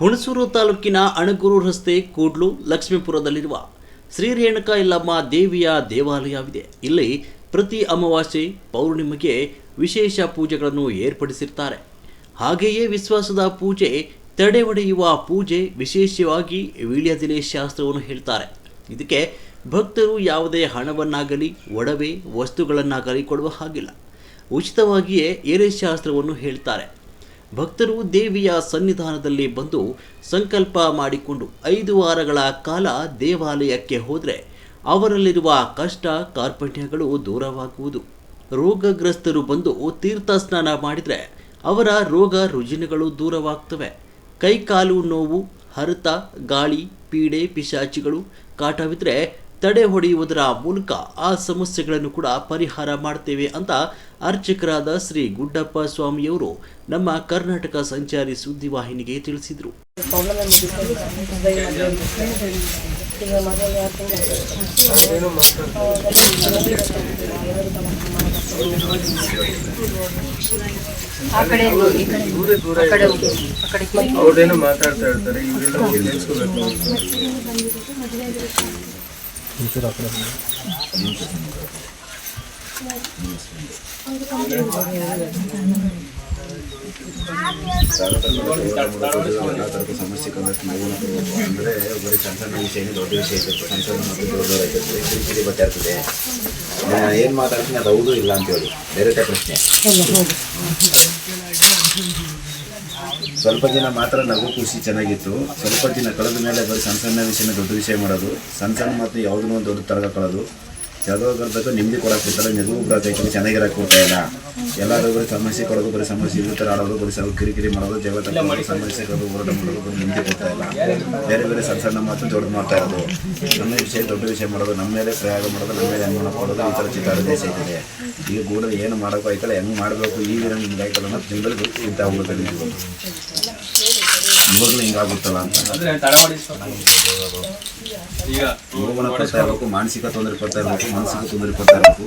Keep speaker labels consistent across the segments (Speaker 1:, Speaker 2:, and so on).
Speaker 1: ಹುಣಸೂರು ತಾಲೂಕಿನ ಅಣಗೂರು ರಸ್ತೆ ಕೂಡ್ಲು ಲಕ್ಷ್ಮೀಪುರದಲ್ಲಿರುವ ಶ್ರೀ ರೇಣುಕ ಇಲ್ಲಮ್ಮ ದೇವಿಯ ದೇವಾಲಯವಿದೆ. ಇಲ್ಲಿ ಪ್ರತಿ ಅಮಾವಾಸ್ಯೆ ಪೌರ್ಣಿಮೆಗೆ ವಿಶೇಷ ಪೂಜೆಗಳನ್ನು ಏರ್ಪಡಿಸಿರ್ತಾರೆ. ಹಾಗೆಯೇ ವಿಶ್ವಾಸದ ಪೂಜೆ ತಡೆ ಒಡೆಯುವ ಪೂಜೆ ವಿಶೇಷವಾಗಿ ವೀಳ್ಯದೆಲೆ ಶಾಸ್ತ್ರವನ್ನು ಹೇಳ್ತಾರೆ. ಇದಕ್ಕೆ ಭಕ್ತರು ಯಾವುದೇ ಹಣವನ್ನಾಗಲಿ, ಒಡವೆ, ವಸ್ತುಗಳನ್ನಾಗಲಿ ಕೊಡುವ ಹಾಗಿಲ್ಲ. ಉಚಿತವಾಗಿಯೇ ಏರೆ ಶಾಸ್ತ್ರವನ್ನು ಹೇಳ್ತಾರೆ. ಭಕ್ತರು ದೇವಿಯ ಸನ್ನಿಧಾನದಲ್ಲಿ ಬಂದು ಸಂಕಲ್ಪ ಮಾಡಿಕೊಂಡು ಐದು ವಾರಗಳ ಕಾಲ ದೇವಾಲಯಕ್ಕೆ ಹೋದರೆ ಅವರಲ್ಲಿರುವ ಕಷ್ಟ ಕಾರ್ಪಣ್ಯಗಳು ದೂರವಾಗುವುದು. ರೋಗಗ್ರಸ್ತರು ಬಂದು ತೀರ್ಥ ಸ್ನಾನ ಮಾಡಿದರೆ ಅವರ ರೋಗ ರುಜಿನಗಳು ದೂರವಾಗ್ತವೆ. ಕೈಕಾಲು ನೋವು, ಹರತ, ಗಾಳಿ, ಪೀಡೆ, ಪಿಶಾಚಿಗಳು ಕಾಟವಿದ್ರೆ ತಡೆ ಹೊಡೆಯುವುದರ ಮೂಲಕ ಆ ಸಮಸ್ಯೆಗಳನ್ನು ಕೂಡ ಪರಿಹಾರ ಮಾಡ್ತೇವೆ ಅಂತ ಅರ್ಚಕರಾದ ಶ್ರೀ ಗುಡ್ಡಪ್ಪ ಸ್ವಾಮಿಯವರು ನಮ್ಮ ಕರ್ನಾಟಕ ಸಂಚಾರಿ ಸುದ್ದಿವಾಹಿನಿಗೆ ತಿಳಿಸಿದರು.
Speaker 2: ಪ್ರಾಬ್ಲಮ್ ಈಗ ಮದುವೆ ಆ ಕಡೆ
Speaker 3: ಸಮಸ್ಯೆ ಕಂಡಷ್ಟು ನಾವು ಅಂದರೆ ಬರೀ ಸಣ್ಣ ವಿಷಯನೇ ದೊಡ್ಡ ವಿಷಯ ಇರ್ತದೆ ಸಣ್ಣ ಸಣ್ಣ ದೊಡ್ಡ ದೊಡ್ಡ ಕಿರಿಕಿರಿ ಬರ್ತಾ ಇರ್ತದೆ ಏನು ಮಾತಾಡ್ತೀನಿ ಅದು ಹೌದು ಇಲ್ಲ ಅಂತ ಹೇಳಿ ಬೇರೆ ಪ್ರಶ್ನೆ ಸ್ವಲ್ಪ ದಿನ ಮಾತ್ರ ನಗು ಖುಷಿ ಚೆನ್ನಾಗಿತ್ತು. ಸ್ವಲ್ಪ ದಿನ ಕಳೆದ ಮೇಲೆ ಬರೀ ಸಣ್ಣ ಸಣ್ಣ ವಿಷಯನ ದೊಡ್ಡ ವಿಷಯ ಮಾಡೋದು. ಸಣ್ಣ ಸಣ್ಣ ಮತ್ತು ಯಾವುದನ್ನೂ ಒಂದು ದೊಡ್ಡ ತರಗಕೊಳ್ಳೋದು ಯಾವುದೋ ನೆಮ್ಮದಿ ಕೊಡಕ್ಕೆ ಕೊಡ್ತಾರೆ ನಿಜವೂ ಬರಬೇಕು ಚೆನ್ನಾಗಿರಕ್ಕೆ ಕೊಡ್ತಾ ಇಲ್ಲ. ಎಲ್ಲರೂ ಬರೀ ಸಮಸ್ಯೆ ಕೊಡೋದು ಬರೀ ಸಮಸ್ಯೆ ಇದ್ರ ಥರ ಆಡೋದು ಬರೀ ಸ್ವಲ್ಪ ಕಿರಿಕಿರಿ ಮಾಡೋದು ಜಗತ್ತ ತಗೊಳ್ಳೋದು ಸಮಸ್ಯೆ ಕೊಡೋದು ಹೋರಾಟ ಮಾಡೋದು ಬರೀ ನಿಮ್ಮದಿ ಕೊಡ್ತಾ ಇಲ್ಲ. ಬೇರೆ ಬೇರೆ ಸಣ್ಣ ಸಣ್ಣ ಮಾತು ದೊಡ್ಡ ಮಾಡ್ತಾ ಇರೋದು. ಸಣ್ಣ ವಿಷಯ ದೊಡ್ಡ ವಿಷಯ ಮಾಡೋದು ನಮ್ಮ ಮೇಲೆ ಪ್ರಯೋಗ ಮಾಡೋದು ನಮ್ಮ ಮೇಲೆ ಅನುಮಾನ ಮಾಡೋದು ಈ ಥರ ಚಿತ್ತಾರ ದೇಶ ಇದೆ. ಈಗ ಕೂಡ ಏನು ಮಾಡೋಕ್ಕಾಯ್ತಲ್ಲ ಹೆಂಗೆ ಮಾಡಬೇಕು ಈಗ ನಿಮ್ಗೆ ಆಯ್ತಲ್ಲ ತಿಂಗಳು ಗೊತ್ತು ಇಂಥ ಹೋಗುತ್ತೆ ನಿಮಗೂ ಇವಾಗಲೂ ಹಿಂಗಾಗುತ್ತಲ್ಲ ಅಂತ. ಯೋಗನ ಪಡ್ತಾ ಇರಬೇಕು ಮಾನಸಿಕ ತೊಂದರೆ ಪಡ್ತಾ ಇರಬೇಕು ಮಾನಸಿಕ ತೊಂದರೆ ಪಡ್ತಾ ಇರಬೇಕು.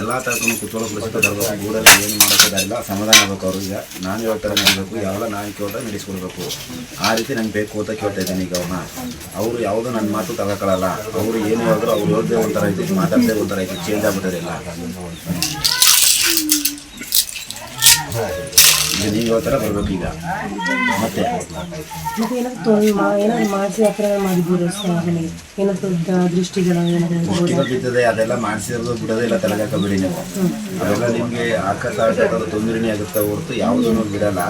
Speaker 3: ಎಲ್ಲ ಥರಕ್ಕೂ ಕುತೂಹಲ ಪರಿಸ್ಥಿತಿ ತರಬೇಕು ಗೂಡಲ್ಲಿ ಏನು ಮಾಡೋಕ್ಕಾಗಿಲ್ಲ ಸಮಾಧಾನ ಆಗಬೇಕು ಅವರು ಈಗ ನಾನು ಹೇಳ್ತಾರೆ ನಡೀಬೇಕು ಯಾವೆಲ್ಲ ನಾನು ಕೇಳ್ತಾ ನಡೆಸ್ಕೊಳ್ಬೇಕು. ಆ ರೀತಿ ನಂಗೆ ಬೇಕು ಅಂತ ಕೇಳ್ತಾ ಇದ್ದೀನಿ ಈಗ ಅವನ್ನ ಅವರು ಯಾವುದೋ ನನ್ನ ಮಾತು ತಗೋಕೊಳ್ಳಲ್ಲ ಅವರು ಏನು ಹೇಳಿದ್ರು ಅವ್ರು ಹೇಳ್ದೆ ಒಂಥರ ಐತಿ ಮಾತಾಡದೆ ಒಂಥರ ಐತಿ ಚೇಂಜ್ ಆಗ್ಬಿಟ್ಟದಿಲ್ಲ ಈಗ ನೀವು ಹೇಳ್ತಾರ ಬರ್ಬೇಕು ಈಗ ಮತ್ತೆ
Speaker 2: ಮತ್ತೆ ಏನಾದ್ರು ತೊಂದ್ರೆ ಮಾ- ಏನಾದ್ರು ಮಾಡಿಸಿ ಆ ಥರ ಮಾಡಿದ್ದೀರಾ ಸಾಧನೆ ಏನಾದ್ರು ದ- ದೃಷ್ಟಿಗಳ ಏನಾದ್ರು
Speaker 3: ಪುಷ್ಟಿಗಳು ಬಿದ್ದದೆ ಅದೆಲ್ಲ ಮಾಡಿಸಿರೋದು ಬಿಡೋದೇ ಇಲ್ಲ ತಲೆಗಾಕಬೇಡಿ ನೀವು. ಅವೆಲ್ಲ ನಿಮಗೆ ಆಕಸ್ಮಾತ್ ತೊಂದರೆನೇ ಆಗುತ್ತೆ ಹೊರತು ಯಾವುದನ್ನು ಬಿಡಲ್ಲ.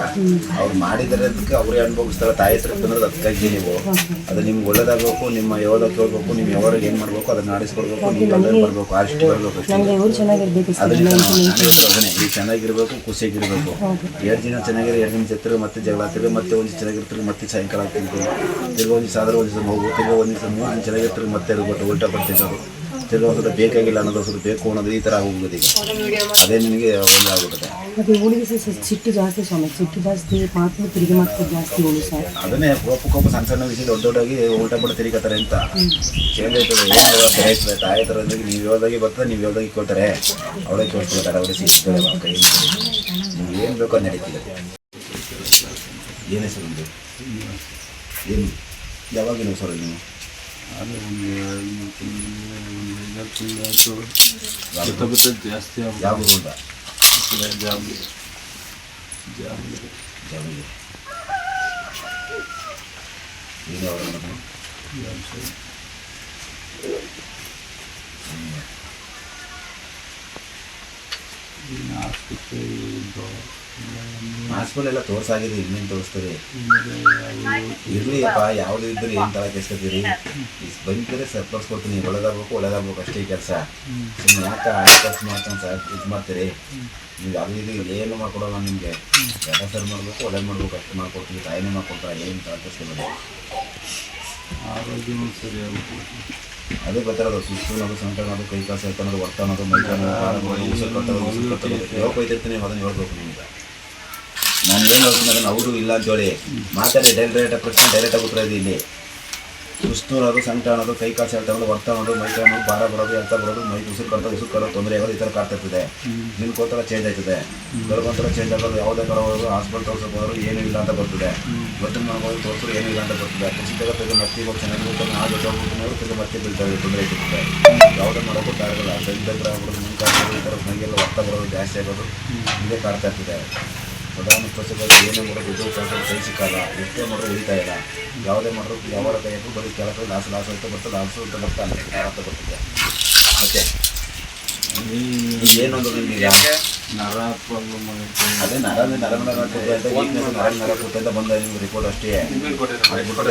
Speaker 3: ಅವ್ರು ಮಾಡಿದರದಕ್ಕೆ ಅವರೇ ಅನುಭವಿಸ್ತಾರೆ ತಾಯಿ ಹತ್ರ ಬಂದ್ರೆ ಅದಕ್ಕಾಗಿ ನೀವು. ಅದು ನಿಮ್ಗೆ ಒಳ್ಳೇದಾಗಬೇಕು ನಿಮ್ಮ ಯಾವಾಗ ಕೇಳ್ಬೇಕು ನೀವು ಯಾವಾಗ ಏನು ಮಾಡಬೇಕು ಅದನ್ನ ಆಡಿಸ್ಕೊಡ್ಬೇಕು ನೀವು ಎಲ್ಲರೂ ಬರಬೇಕು ಅಷ್ಟು ಬರಬೇಕು.
Speaker 2: ಅದರಿಂದ ಇವ್ರು ಚೆನ್ನಾಗಿರ್ಬೇಕು
Speaker 3: ಖುಷಿಯಾಗಿರ್ಬೇಕು. ಎರಡು ದಿನ ಚೆನ್ನಾಗಿರೋ ಎರಡು ನಿಮಿಷ ಜೊತೆ ಮತ್ತೆ ಜಗಳ ಆಗ್ತಿದ್ರೆ ಮತ್ತೆ ಒಂದು ಚೆನ್ನಾಗಿರ್ತಾರೆ ಮತ್ತೆ ಸಾಯಂಕಾಲ ಆಗ್ತಿರ್ತೀವಿ ತಿರ್ಗಿ ಒಂದು ದಿವಸ ಆದ್ರೆ ಒಂದು ದಿವಸ ಹೋಗು ತಿರ್ಗಿ ಒಂದು ದಿವಸ ಮೂರು ಚೆನ್ನಾಗಿರ್ತಾರೆ ಮತ್ತೆ ಇರ್ಬೋದು ಉಲ್ಟಾ ಬರ್ತಿದ್ದವು ಒಂದು ಬೇಕಾಗಿಲ್ಲ ಅನ್ನೋದು ಸ್ವಲ್ಪ ಬೇಕು ಅನ್ನೋದು ಈ ಥರ ಈಗ ಅದೇ ನಿಮಗೆ ಒಂದು ಆಗ್ಬಿಡುತ್ತೆ
Speaker 2: ಮತ್ತೆ ಸಿಟ್ಟು ಜಾಸ್ತಿ ಸ್ವಾಮಿ. ಸಿಟ್ಟು ಜಾಸ್ತಿ ತಿರುಗಿ ಜಾಸ್ತಿ ಸರ್
Speaker 3: ಅದನ್ನೇ ಕೋಪ ಕೋಪ ಸಣ್ಣ ಸಣ್ಣ ವಿಷಯ ದೊಡ್ಡ ದೊಡ್ಡಾಗಿ ಉಲ್ಟಾ ಬಡ ತಿರುಗತ್ತಾರೆ ಅಂತ. ಚೇಂಜ್ ಆಯ್ತದೆ ಏನು ಆಯ್ತದೆ ತಾಯಿ ಥರ ನೀವು ಯಾವುದಾಗಿ ಬರ್ತದೆ ನೀವು ಯಾವ್ದಾಗಿ ಕೇಳ್ತಾರೆ. ಅವಳೇ ಕೇಳ್ಕೊಳ್ತಾರೆ ಅವರೇ ಸಿಗ್ತಾರೆ ನೀವು ಏನು ಬೇಕೋ. ಅದು ನಡೀತಿದೆ. ಏನೇ ಹೆಸರು ನಿಮ್ಮದು ಏನು? ಯಾವಾಗ ನೀವು ಸರ್ ನೀವು?
Speaker 4: ಜಾಸ್ತಿ
Speaker 3: ಯಾವ ಊರಿಂದ
Speaker 4: ಜಾಬ್
Speaker 3: ಜಾಮಿಗೆ ಏನು ಯಾವಾಗ ಎಲ್ಲ ತೋರ್ಸಾಗಿದೆ ಇನ್ನೇನು ತೋರಿಸ್ತೀರಿ? ಇರಲಿ ಅಪ್ಪ ಯಾವುದು ಇದ್ದರೆ ಏನು ತಲೆ ಕೆಸ್ಕೊತೀರಿ ಬಂದಿದ್ದರೆ ಸರ್ಪರ್ಸ್ ಕೊಡ್ತೀನಿ ಒಳ್ಳೇದಾಗಬೇಕು ಒಳ್ಳೇದಾಗಬೇಕು ಅಷ್ಟೇ ಕೆಲಸ. ಸುಮ್ಮನೆ ಯಾಕೆ ಖರ್ಚು ಮಾಡ್ಕೊಂಡು ಸರ್ ಇದು ಮಾಡ್ತೀರಿ? ನೀವು ಅದು ಇದು ಏನು ಮಾಡ್ಕೊಡೋಲ್ಲ ನಿಮಗೆ. ಎಲ್ಲ ಸರ್ ಮಾಡಬೇಕು ಒಳ್ಳೇದು ಮಾಡ್ಬೇಕು ಅಷ್ಟು ಮಾಡ್ಕೊಡ್ತೀವಿ ತಾಯಿನೇ ಮಾಡ್ಕೊಡ್ತಾರೆ ಏನು ತಲೆ ಕೆಸ್ಕೊಬೇಡಿ
Speaker 4: ಆರೋಗ್ಯ ಸರಿ
Speaker 3: ಅದೇ ಗೊತ್ತಿರೋದು ಸುಸ್ತು ಅನ್ನೋದು ಸಂಕಟ ಅನ್ನೋದು ಕೈ ಕಾಸು ಸೇರ್ಕೊಳ್ಳೋದು ಒಟ್ಟ ಅನ್ನೋದು ಮೈ ಅನ್ನೋದು ಉಸಿರು ಕಟ್ಟೋದು ಉಸಿರು ಕಟ್ಟೋದು ಯಾವಾಗ ಹೋಯ್ತಿರ್ತೀನಿ ಅದನ್ನು ಹೇಳ್ಬೇಕು ನಿಮ್ಗೆ. ನಾನು ಏನು ಹೇಳ್ತೀನಿ ಅವರು ಇಲ್ಲ ಅಂತೇಳಿ ಮಾತಾಡಿ ಡೈರೆಕ್ಟ್ ಪ್ರಶ್ನೆ ಡೈರೆಕ್ಟಾಗಿ ಉತ್ತರ ಇಲ್ಲಿ. ಸುಸ್ತೂರೋದು ಸಂಕಟ ಅನ್ನೋದು ಕೈ ಕಾಸು ಹೇಳ್ತಾ ಇರೋದು ಬರ್ತಾ ಅನ್ನೋದು ಮೈ ಕೈ ಅನ್ನೋದು ಭಾರ ಬರೋದು ಹೇಳ್ತಾ ಬರೋದು ಮೈ ಉಸಿರು ಕಟ್ಟೋದು ಉಸಿರು ಕಟ್ಟೋದು ತೊಂದರೆ ಆಗೋದು, ಈ ಥರ ಕಾಡ್ತಿರ್ತದೆ ನಿಮ್ಗೋತರ ಚೇಂಜ್ ಆಯ್ತದೆ. ಗರ್ಭಂತರ ಚೇಂಜ್ ಆಗೋದು, ಯಾವುದೇ ಕಡೆ ಹೋಗೋದು ಹಾಸ್ಪಿಟಲ್ ತೋರ್ಸೋಕೆ ಹೋದ್ರು, ಏನೂ ಇಲ್ಲ ಅಂತ ಬರ್ತದೆ. ಗೊತ್ತಿನ ಮಾಡ್ಬೋದು ತೋರಿಸಿದ್ರು, ಏನೂ ಇಲ್ಲ ಅಂತ ಬರ್ತದೆ. ಖಚಿತವಾಗಿ ತೆಗೆದು ಮತ್ತೆ ಇವಾಗ ಚೆನ್ನಾಗಿರುತ್ತೆ ಆ ಜೊತೆ ಹೋಗ್ಬಿಟ್ಟು ತೆಗೆದು ಮತ್ತೆ ಬೀಳ್ತಾ ಇದೆ ತೊಂದರೆ ಇರ್ತದೆ ಯಾವುದೇ ಮಾಡೋಕ್ಕೂ ಕಾರಲ್ಲ ಸೈಡ್ ಆಗ್ಬಿಡೋದು ಮುಂದೆ ಈ ಥರ ಮೈಗೆಲ್ಲ ಹೊರ್ತ ಬರೋದು, ಜಾಸ್ತಿ ಆಗೋದು, ಇದೇ ಕಾಡ್ತಾ ಇರ್ತದೆ. ಪ್ರಧಾನ ಏನೇ ಮಾಡೋದು ದುಡ್ಡು ಕೆಲಸ ಕೈ ಸಿಕ್ಕಲ್ಲ ಎಷ್ಟೇ ಮಾಡೋದು ಉಳಿತಾ ಇಲ್ಲ ಯಾವುದೇ ಮಾಡೋದು ಯಾವ ಕೈ ಹಾಕಿ ಬರೀ ಕೆಲಸ ಲಾಸ್ ಲಾಸ್ ಅಂತ ಬರ್ತದೆ ಲಾಸು ಅಂತ ಬರ್ತಾ ಅಂತ ಬರ್ತದೆ ಮತ್ತೆ ಏನೊಂದು ನಿಮಗೆ
Speaker 4: ನರ ಪ್ರಾಬ್ಲಮ್
Speaker 3: ಅದೇ ನರ ನರ ನರ ವೀಕ್ನೆಸ್ ನರ ನರ ಬಂದ ನಿಮ್ಗೆ ರಿಪೋರ್ಟ್ ಅಷ್ಟೇ ರಿಪೋರ್ಟ್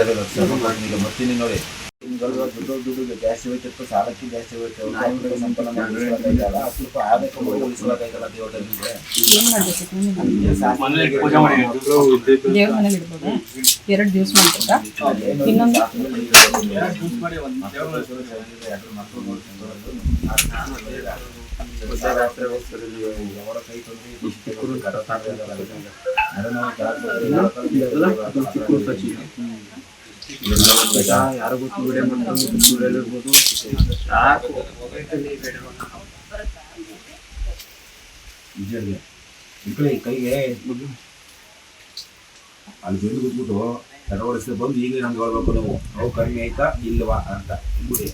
Speaker 3: ಈಗ ಮತ್ತೀನಿ ನೋಡಿ ದುಡ್ಡು ದುಡ್ಡು ಜಾಸ್ತಿ ಹೋಯ್ತಿತ್ತು ಸಾಲಕ್ಕೆ ಜಾಸ್ತಿ ಹೋಯ್ತು. ಅವ್ರಿಗೆ ಸಂಪನ್ನ ಮಾಡಿ ಉಳಿಸ್ಕೊಳಕ್ಕಾಗಲ್ಲ. ಸ್ವಲ್ಪ ಆದಾಯ.
Speaker 5: ದೇವ್ರ ಮನೇಲಿ ಇಡ್ಬೋದಾ. ಎರಡು ದಿವಸ
Speaker 3: ಏನು
Speaker 5: ಇನ್ನೊಂದು?
Speaker 3: ಕೈ ತೊಂದ್ರೆ
Speaker 4: ಯಾರು ಗೊತ್ತು ವಿಡಿಯೋ ಇರ್ಬೋದು
Speaker 3: ನಿಜವಾಗಿ ಇಟ್ಕೊಳ್ಳಿ ಕೈಗೆ ಅಲ್ಲಿ ಬೆಂದು ಕೂತ್ಬಿಟ್ಟು ತಡವಡಿಸಿ ಬಂದು ಈಗ ನಮ್ಗೆ ಹೇಳ್ಬೇಕು ನೀವು ಅವು ಕಡಿಮೆ ಆಯ್ತಾ? ಇಲ್ವಾ ಅಂತ. ಬಿಡಿ